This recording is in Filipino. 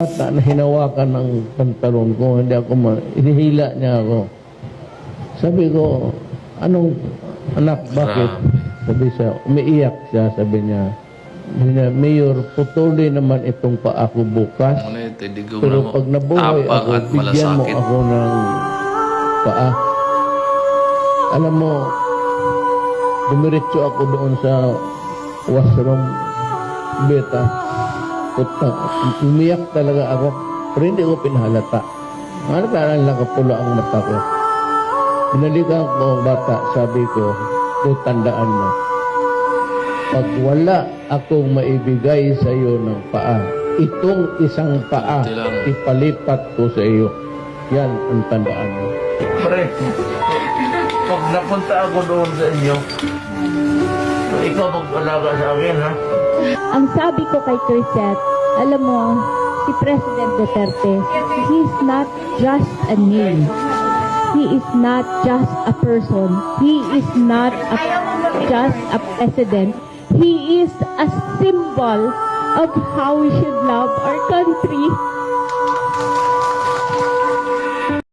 bata na hinawakan ng pantalon ko, hindi ako ma... Inihila niya ako. Sabi ko, anong anak, bakit? Sabi siya, umiiyak siya, sabi niya. Niya, Mayor, putuli naman itong paa ko bukas. Pero pag nabuhay ako, bigyan mo ako ng paa. Alam mo, dumiretso ako doon sa washroom, beta. Puta, umiyak talaga ako. Pero hindi ko pinahalata. Ano parang nakapulo ang mata ko. Binalikan ko ang bata, sabi ko, tutandaan mo. Pag wala akong maibigay sa iyo ng paa, itong isang paa, ipalipat ko sa iyo. Yan ang tandaan mo. Pre, pag napunta ako doon sa inyo, ikaw mag-alaga sa akin, ha? Ang sabi ko kay Crisette, alam mo, si President Duterte, he's not just a name. He is not just a person. He is not a, just a president. He is a symbol of how we should love our country.